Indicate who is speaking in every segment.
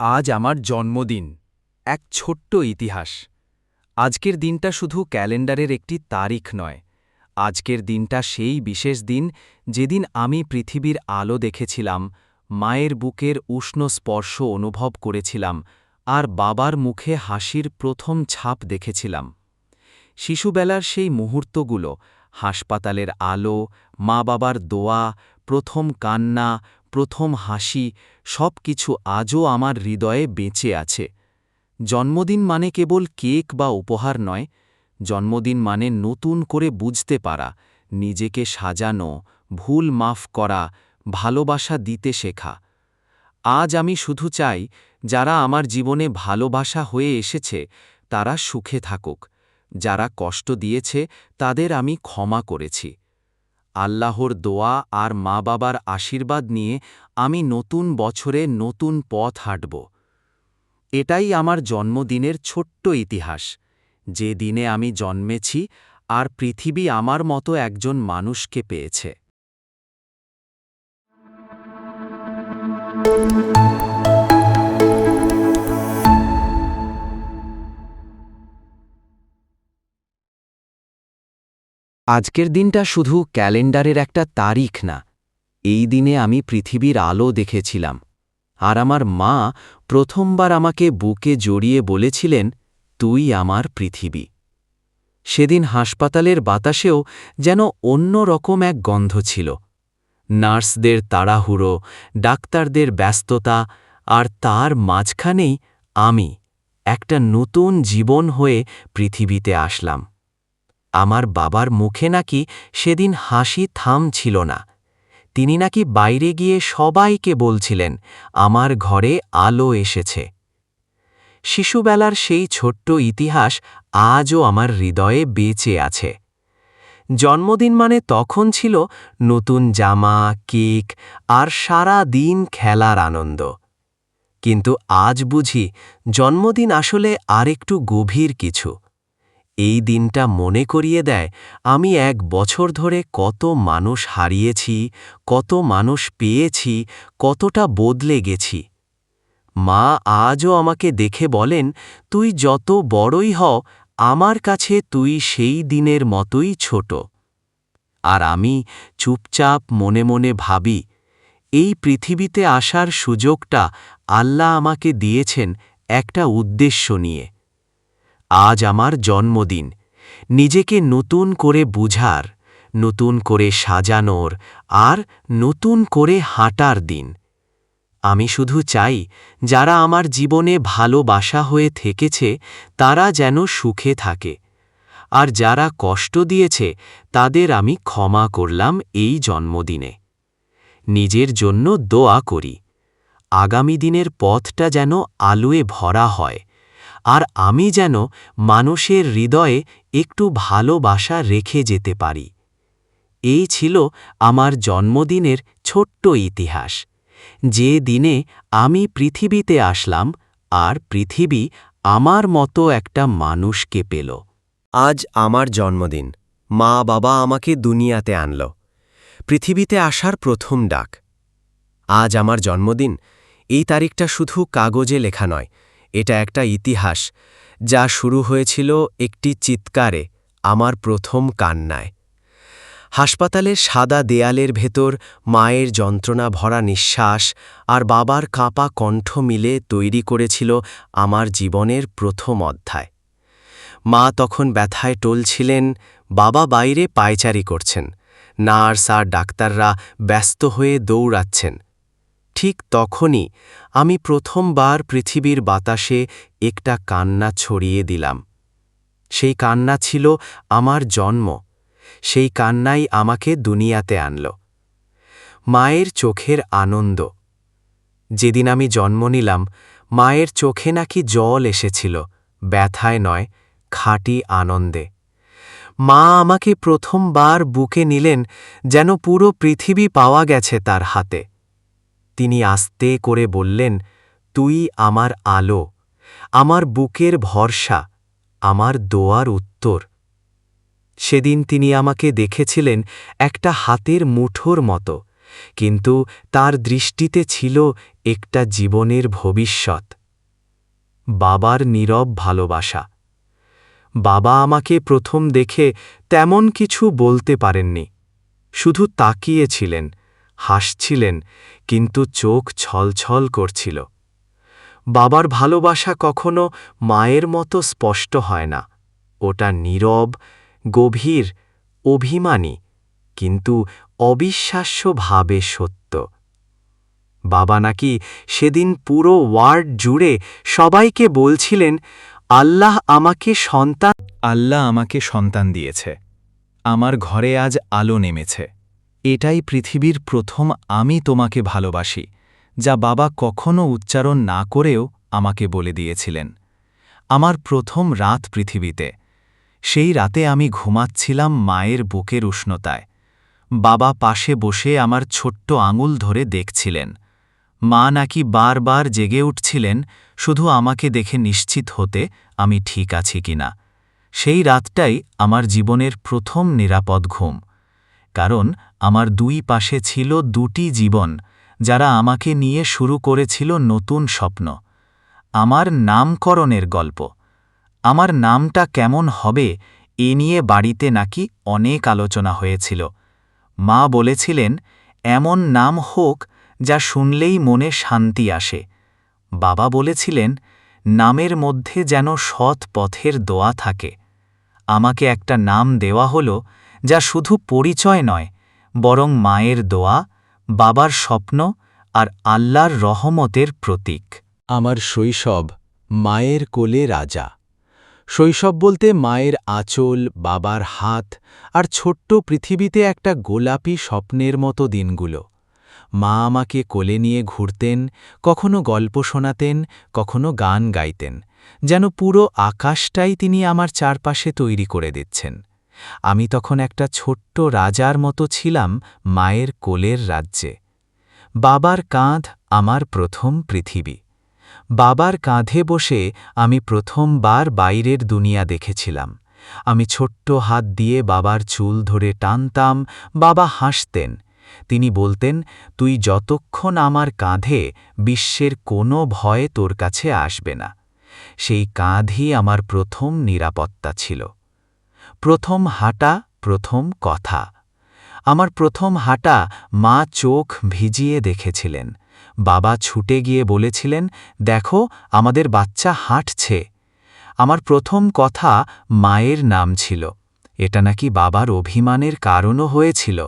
Speaker 1: আজ আমার জন্মদিন, এক ছোট্ট ইতিহাস। আজকের দিনটা শুধু ক্যালেন্ডারের একটি তারিখ নয়, আজকের দিনটা সেই বিশেষ দিন যেদিন আমি পৃথিবীর আলো দেখেছিলাম, মায়ের বুকের উষ্ণ স্পর্শ অনুভব করেছিলাম আর বাবার মুখে হাসির প্রথম ছাপ দেখেছিলাম। শিশুবেলার সেই মুহূর্তগুলো, হাসপাতালের আলো মা বাবার দোয়া, প্রথম কান্না প্রথম হাসি সব কিছু আজও আমার হৃদয়ে বেঁচে আছে। জন্মদিন মানে কেবল কেক বা উপহার নয়, জন্মদিন মানে নতুন করে বুঝতে পারা, নিজেকে সাজানো, ভুল মাফ করা, ভালোবাসা দিতে শেখা। আজ আমি শুধু চাই, যারা আমার জীবনে ভালোবাসা হয়ে এসেছে, তারা সুখে থাকুক। যারা কষ্ট দিয়েছে, তাদের আমি ক্ষমা করেছি। আল্লাহর দোয়া আর মা বাবার আশীর্বাদ নিয়ে আমি নতুন বছরে নতুন পথ হাঁটব। এটাই আমার জন্মদিনের ছোট্ট ইতিহাস। যে দিনে আমি জন্মেছি আর পৃথিবী আমার মতো একজন মানুষকে পেয়েছে। আজকের দিনটা শুধু ক্যালেন্ডারের একটা তারিখ না, এই দিনে আমি পৃথিবীর আলো দেখেছিলাম। আর আমার মা প্রথমবার আমাকে বুকে জড়িয়ে বলেছিলেন, তুই আমার পৃথিবী। সেদিন হাসপাতালের বাতাসেও যেন অন্য রকম এক গন্ধ ছিল। নার্সদের তাড়াহুড়ো, ডাক্তারদের ব্যস্ততা, আর তার মাঝখানেই আমি একটা নতুন জীবন হয়ে পৃথিবীতে আসলাম। আমার বাবার মুখে নাকি সেদিন হাসি থাম ছিল না। তিনি নাকি বাইরে গিয়ে সবাইকে বলছিলেন, আমার ঘরে আলো এসেছে। শিশুবেলার সেই ছোট্ট ইতিহাস আজও আমার হৃদয়ে বেঁচে আছে। জন্মদিন মানে তখন ছিল নতুন জামা, কেক আর সারা দিন খেলার আনন্দ। কিন্তু আজ বুঝি জন্মদিন আসলে আরেকটু গভীর কিছু। এই দিনটা মনে করিয়ে দেয়, আমি এক বছর ধরে কত মানুষ হারিয়েছি, কত মানুষ পেয়েছি, কতটা বদলে গেছি। মা আজও আমাকে দেখে বলেন, তুই যত বড়ই হও, আমার কাছে তুই সেই দিনের মতোই ছোট। আর আমি চুপচাপ মনে মনে ভাবি, এই পৃথিবীতে আসার সুযোগটা আল্লাহ আমাকে দিয়েছেন একটা উদ্দেশ্য নিয়ে। আজ আমার জন্মদিন। নিজেকে নতুন করে বুঝার, নতুন করে সাজানোর আর নতুন করে হাঁটার দিন। আমি শুধু চাই, যারা আমার জীবনে ভালোবাসা হয়ে থেকেছে, তারা যেন সুখে থাকে। আর যারা কষ্ট দিয়েছে, তাদের আমি ক্ষমা করলাম এই জন্মদিনে। নিজের জন্য দোয়া করি। আগামী দিনের পথটা যেন আলোয় ভরা হয়। আর আমি যেন মানুষের হৃদয়ে একটু ভালোবাসা রেখে যেতে পারি। এই ছিল আমার জন্মদিনের ছোট্ট ইতিহাস। যে দিনে আমি পৃথিবীতে আসলাম, আর পৃথিবী আমার মতো একটা মানুষকে পেল।
Speaker 2: আজ আমার জন্মদিন। মা বাবা আমাকে দুনিয়াতে আনল। পৃথিবীতে আসার প্রথম ডাক। আজ আমার জন্মদিন। এই তারিখটা শুধু কাগজে লেখা নয় এটা একটা ইতিহাস, যা শুরু হয়েছিল একটি চিৎকারে, আমার প্রথম কান্নায়। হাসপাতালের সাদা দেয়ালের ভেতর মায়ের যন্ত্রণা ভরা নিঃশ্বাস আর বাবার কাঁপা কণ্ঠ মিলে তৈরি করেছিল আমার জীবনের প্রথম অধ্যায়। মা তখন ব্যথায় টলছিলেন, বাবা বাইরে পায়চারি করছেন, নার্স আর ডাক্তাররা ব্যস্ত হয়ে দৌড়াচ্ছেন ঠিক তখনই আমি প্রথমবার পৃথিবীর বাতাসে একটা কান্না ছড়িয়ে দিলাম। সেই কান্না ছিল আমার জন্ম। সেই কান্নাই আমাকে দুনিয়াতে আনল। মায়ের চোখের আনন্দ। যেদিন আমি জন্ম নিলাম, মায়ের চোখে নাকি জল এসেছিল, ব্যথায় নয়, খাঁটি আনন্দে। মা আমাকে প্রথমবার বুকে নিলেন যেন পুরো পৃথিবী পাওয়া গেছে তার হাতে। তিনি আস্তে করে বললেন, তুই আমার আলো, আমার বুকের ভরসা, আমার দোয়ার উত্তর। সেদিন তিনি আমাকে দেখেছিলেন একটা হাতের মুঠোর মতো,
Speaker 1: কিন্তু তার দৃষ্টিতে ছিল একটা জীবনের ভবিষ্যৎ। বাবার নীরব ভালোবাসা। বাবা আমাকে প্রথম দেখে তেমন কিছু বলতে পারেননি, শুধু তাকিয়েছিলেন। হাসছিলেন, কিন্তু চোখ ছলছল করছিল। বাবার ভালোবাসা কখনো মায়ের মতো স্পষ্ট হয় না। ওটা নীরব, গভীর, অভিমানী, কিন্তু অবিশ্বাস্যভাবে সত্য। বাবা নাকি সেদিন পুরো ওয়ার্ড জুড়ে সবাইকে বলছিলেন, আল্লাহ আমাকে সন্তান
Speaker 3: আল্লাহ আমাকে সন্তান দিয়েছে। আমার ঘরে আজ আলো নেমেছে। এটাই পৃথিবীর প্রথম আমি তোমাকে ভালোবাসি, যা বাবা কখনো উচ্চারণ না করেও আমাকে বলে দিয়েছিলেন। আমার প্রথম রাত পৃথিবীতে। সেই রাতে আমি ঘুমাচ্ছিলাম মায়ের বুকের উষ্ণতায়। বাবা পাশে বসে আমার ছোট্ট আঙুল ধরে দেখছিলেন। মা নাকি বারবার জেগে উঠছিলেন, শুধু আমাকে দেখে নিশ্চিত হতে আমি ঠিক আছি কিনা? সেই রাতটাই আমার জীবনের প্রথম নিরাপদ ঘুম। কারণ আমার দুই পাশে ছিল দুটি জীবন, যারা আমাকে নিয়ে শুরু করেছিল নতুন স্বপ্ন। আমার নামকরণের গল্প। আমার নামটা কেমন হবে এ নিয়ে বাড়িতে নাকি অনেক আলোচনা হয়েছিল। মা বলেছিলেন, এমন নাম হোক যা শুনলেই মনে শান্তি আসে। বাবা বলেছিলেন, নামের মধ্যে যেন সৎ পথের দোয়া থাকে। আমাকে একটা নাম দেওয়া হল যা শুধু পরিচয় নয়, বরং মায়ের দোয়া, বাবার স্বপ্ন আর আল্লাহর রহমতের প্রতীক।
Speaker 1: আমার শৈশব, মায়ের কোলে রাজা। শৈশব বলতে মায়ের আঁচল, বাবার হাত আর ছোট্ট পৃথিবীতে একটা গোলাপি স্বপ্নের মতো দিনগুলো। মা আমাকে কোলে নিয়ে ঘুরতেন, কখনো গল্প শোনাতেন, কখনো গান গাইতেন, যেন পুরো আকাশটাই তিনি আমার চারপাশে তৈরি করে দিচ্ছেন। আমি তখন একটা ছোট্ট রাজার মতো ছিলাম মায়ের কোলের রাজ্যে। বাবার কাঁধ আমার প্রথম পৃথিবী। বাবার কাঁধে বসে আমি প্রথমবার বাইরের দুনিয়া দেখেছিলাম। আমি ছোট্ট হাত দিয়ে বাবার চুল ধরে টানতাম, বাবা হাসতেন। তিনি বলতেন, তুই যতক্ষণ আমার কাঁধে বিশ্বের কোনো ভয় তোর কাছে আসবে না। সেই কাঁধই আমার প্রথম নিরাপত্তা ছিল। প্রথম হাঁটা, প্রথম কথা। আমার প্রথম হাঁটা মা চোখ ভিজিয়ে দেখেছিলেন। বাবা ছুটে গিয়ে বলেছিলেন, দেখো, আমাদের বাচ্চা হাঁটছে। আমার প্রথম কথা মায়ের নাম ছিল। এটা নাকি বাবার অভিমানের কারণও হয়েছিল।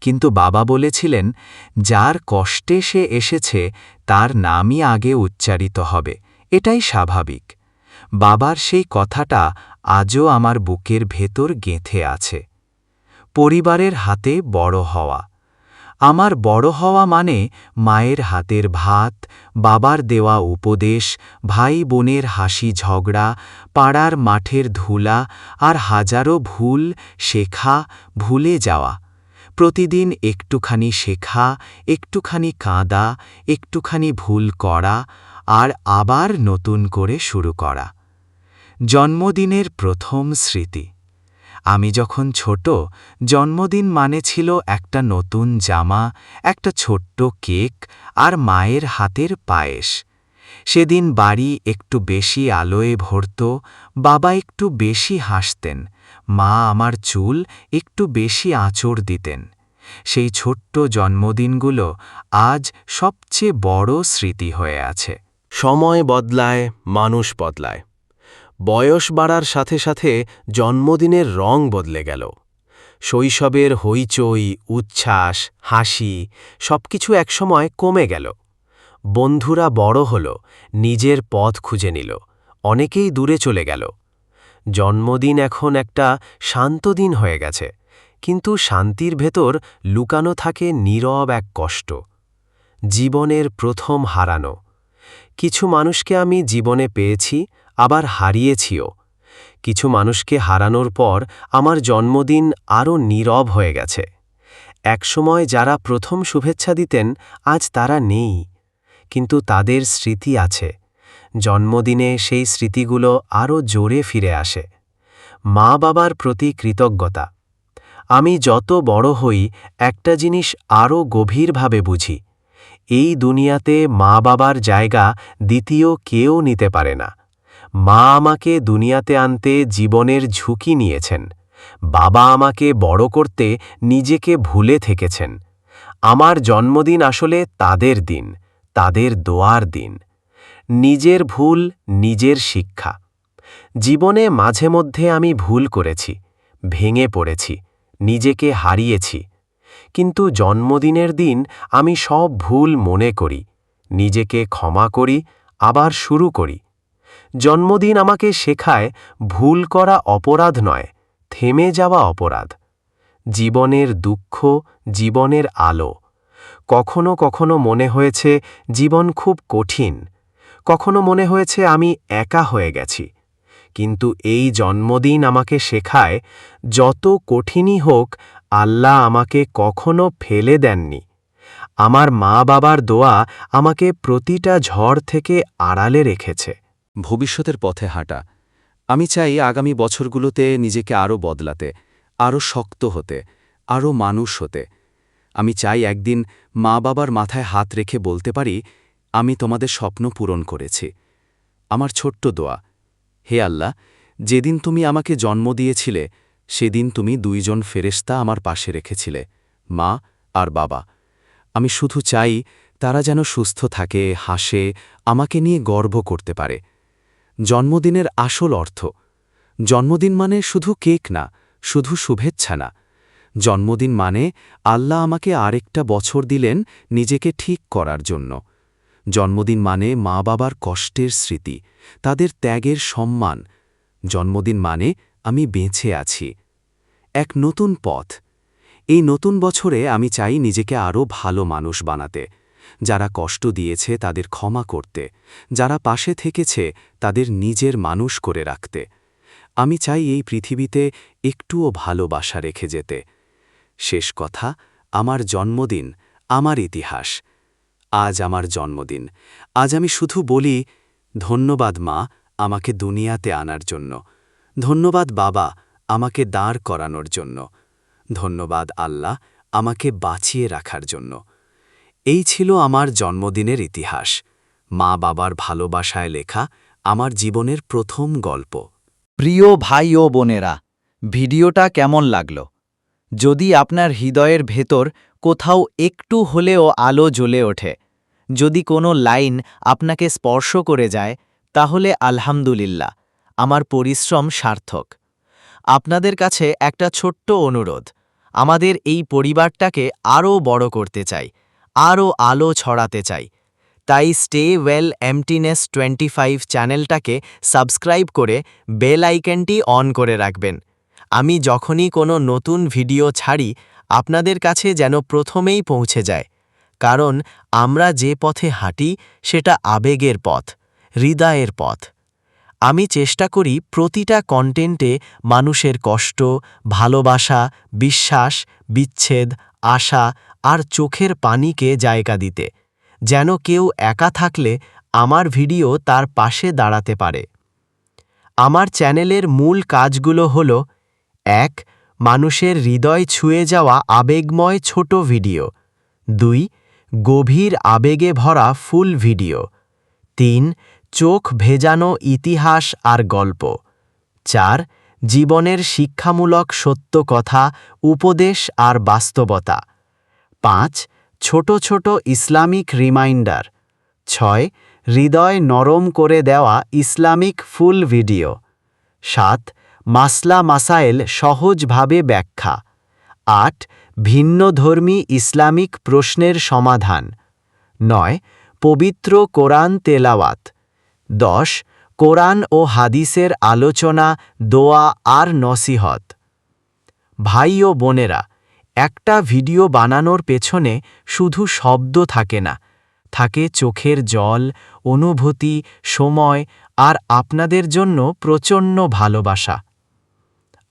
Speaker 1: কিন্তু বাবা বলেছিলেন, যার কষ্টে সে এসেছে, তার নামই আগে উচ্চারিত হবে। এটাই স্বাভাবিক। বাবার সেই কথাটা আজও আমার বুকের ভেতর গেঁথে আছে। পরিবারের হাতে বড় হওয়া। আমার বড় হওয়া মানে মায়ের হাতের ভাত, বাবার দেওয়া উপদেশ ভাই বোনের হাসি ঝগড়া, পাড়ার মাঠের ধুলা আর হাজারো ভুল শেখা, ভুলে যাওয়া। প্রতিদিন একটুখানি শেখা, একটুখানি কাঁদা, একটুখানি ভুল করা আর আবার নতুন করে শুরু করা। জন্মদিনের প্রথম স্মৃতি। আমি যখন ছোট, জন্মদিন মানে ছিল একটা নতুন জামা, একটা ছোট্ট কেক আর মায়ের হাতের পায়েস। সেদিন বাড়ি একটু বেশি আলোয় ভরত, বাবা একটু বেশি হাসতেন, মা আমার চুল একটু বেশি আঁচড় দিতেন। সেই ছোট্ট জন্মদিনগুলো আজ সবচেয়ে বড় স্মৃতি হয়ে আছে।
Speaker 2: সময় বদলায়, মানুষ বদলায়। বয়স বাড়ার সাথে সাথে জন্মদিনের রং বদলে গেল। শৈশবের হইচই, উচ্ছ্বাস, হাসি সবকিছু একসময় কমে গেল। বন্ধুরা বড় হল, নিজের পথ খুঁজে নিল, অনেকেই দূরে চলে গেল। জন্মদিন এখন একটা শান্ত দিন হয়ে গেছে, কিন্তু শান্তির ভেতর লুকানো থাকে নীরব এক কষ্ট। জীবনের প্রথম হারানো। কিছু মানুষকে আমি জীবনে পেয়েছি আবার হারিয়েছিও। কিছু মানুষকে হারানোর পর আমার জন্মদিন আরও নীরব হয়ে গেছে। একসময় যারা প্রথম শুভেচ্ছা দিতেন, আজ তারা নেই। কিন্তু তাদের স্মৃতি আছে। জন্মদিনে সেই স্মৃতিগুলো আরও জোরে ফিরে আসে। মা বাবার প্রতি কৃতজ্ঞতা। আমি যত বড় হই, একটা জিনিস আরও গভীরভাবে বুঝি। এই দুনিয়াতে মা বাবার জায়গা দ্বিতীয় কেউ নিতে পারে না। মা আমাকে দুনিয়াতে আনতে জীবনের ঝুঁকি নিয়েছেন। বাবা আমাকে বড় করতে নিজেকে ভুলে থেকেছেন। আমার জন্মদিন আসলে তাদের দিন, তাদের দোয়ার দিন। নিজের ভুল, নিজের শিক্ষা। জীবনে মাঝে মধ্যে আমি ভুল করেছি, ভেঙে পড়েছি, নিজেকে হারিয়েছি। কিন্তু জন্মদিনের দিন আমি সব ভুল মনে করি, নিজেকে ক্ষমা করি, আবার শুরু করি। জন্মদিন আমাকে শেখায়, ভুল করা অপরাধ নয়, থেমে যাওয়া অপরাধ। জীবনের দুঃখ, জীবনের আলো। কখনো কখনো মনে হয়েছে, জীবন খুব কঠিন। কখনো মনে হয়েছে, আমি একা হয়ে গেছি। কিন্তু এই জন্মদিন আমাকে শেখায়, যত কঠিনই হোক, আল্লাহ আমাকে কখনো ফেলে দেননি। আমার মা বাবার দোয়া আমাকে প্রতিটা ঝড় থেকে আড়ালে রেখেছে।
Speaker 1: ভবিষ্যতের পথে হাঁটা। আমি চাই আগামী বছরগুলোতে নিজেকে আরও বদলাতে, আরও শক্ত হতে, আরও মানুষ হতে। আমি চাই একদিন মা বাবার মাথায় হাত রেখে বলতে পারি, আমি তোমাদের স্বপ্ন পূরণ করেছি। আমার ছোট্ট দোয়া। হে আল্লাহ, যেদিন তুমি আমাকে জন্ম দিয়েছিলে, সেদিন তুমি দুইজন ফেরেস্তা আমার পাশে রেখেছিলে, মা আর বাবা। আমি শুধু চাই তারা যেন সুস্থ থাকে, হাসে, আমাকে নিয়ে গর্ব করতে পারে। জন্মদিনের আসল অর্থ। জন্মদিন মানে শুধু কেক না, শুধু শুভেচ্ছা না। জন্মদিন মানে আল্লাহ আমাকে আরেকটা বছর দিলেন নিজেকে ঠিক করার জন্য। জন্মদিন মানে মা বাবার কষ্টের স্মৃতি, তাদের ত্যাগের সম্মান। জন্মদিন মানে আমি বেঁচে আছি। এক নতুন পথ। এই নতুন বছরে আমি চাই নিজেকে আরও ভালো মানুষ বানাতে। যারা কষ্ট দিয়েছে তাদের ক্ষমা করতে, যারা পাশে থেকেছে তাদের নিজের মানুষ করে রাখতে। আমি চাই এই পৃথিবীতে একটুও ভালোবাসা রেখে যেতে। শেষ কথা, আমার জন্মদিন, আমার ইতিহাস। আজ আমার জন্মদিন। আজ আমি শুধু বলি, ধন্যবাদ মা, আমাকে দুনিয়াতে আনার জন্য। ধন্যবাদ বাবা, আমাকে দাঁড় করানোর জন্য। ধন্যবাদ আল্লাহ, আমাকে বাঁচিয়ে রাখার জন্য। এই ছিল আমার জন্মদিনের ইতিহাস, মা বাবার ভালোবাসায় লেখা আমার জীবনের প্রথম গল্প।
Speaker 4: প্রিয় ভাই ও বোনেরা, ভিডিওটা কেমন লাগল? যদি আপনার হৃদয়ের ভেতর কোথাও একটু হলেও আলো জ্বলে ওঠে, যদি কোনো লাইন আপনাকে স্পর্শ করে যায়, তাহলে আলহামদুলিল্লাহ, আমার পরিশ্রম সার্থক। আপনাদের কাছে একটা ছোট্ট অনুরোধ, আমাদের এই পরিবারটাকে আরও বড় করতে চাই আরও আলো ছড়াতে চাই। তাই স্টে ওয়েল এমটিনেস টোয়েন্টি ফাইভ চ্যানেলটাকে সাবস্ক্রাইব করে বেল আইকনটি অন করে রাখবেন। আমি যখনই কোনো নতুন ভিডিও ছাড়ি, আপনাদের কাছে যেন প্রথমেই পৌঁছে যায়। কারণ আমরা যে পথে হাঁটি, সেটা আবেগের পথ, হৃদয়ের পথ। আমি চেষ্টা করি প্রতিটা কন্টেন্টে মানুষের কষ্ট, ভালোবাসা, বিশ্বাস, বিচ্ছেদ আশা আর চোখের পানিকে জায়গা দিতে, যেন কেউ একা থাকলে আমার ভিডিও তার পাশে দাঁড়াতে পারে। আমার চ্যানেলের মূল কাজগুলো হল, এক, মানুষের হৃদয় ছুঁয়ে যাওয়া আবেগময় ছোট ভিডিও। দুই, গভীর আবেগে ভরা ফুল ভিডিও। তিন, চোখ ভেজানো ইতিহাস আর গল্প। চার জীবনের শিক্ষামূলক সত্য কথা, উপদেশ আর বাস্তবতা। পাঁচ, ছোট ছোট ইসলামিক রিমাইন্ডার। ছয়, হৃদয় নরম করে দেওয়া ইসলামিক ফুল ভিডিও। সাত, মাসলা মাসাইল সহজভাবে ব্যাখ্যা। আট ভিন্নধর্মী ইসলামিক প্রশ্নের সমাধান। নয়, পবিত্র কোরআন তেলাওয়াত। দশ কোরআন ও হাদিসের আলোচনা, দোয়া আর নসিহত। ভাই ও বোনেরা, একটা ভিডিও বানানোর পেছনে শুধু শব্দ থাকে না। থাকে চোখের জল, অনুভূতি, সময় আর আপনাদের জন্য প্রচণ্ড ভালোবাসা।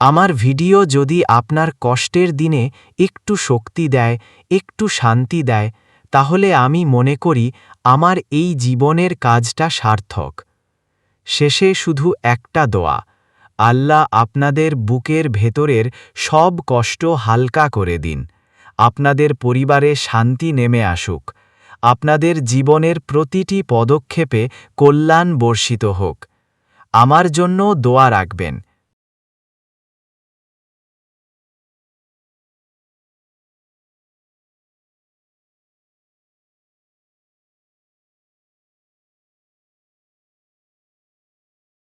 Speaker 4: আমার ভিডিও যদি আপনার কষ্টের দিনে একটু শক্তি দেয়, একটু শান্তি দেয়, তাহলে আমি মনে করি আমার এই জীবনের কাজটা সার্থক। শেষে শুধু একটা দোয়া,
Speaker 3: আল্লাহ আপনাদের বুকের ভেতরের সব কষ্ট হালকা করে দিন। আপনাদের পরিবারে শান্তি নেমে আসুক। আপনাদের জীবনের প্রতিটি পদক্ষেপে কল্যাণ বর্ষিত হোক। আমার জন্য দোয়া রাখবেন।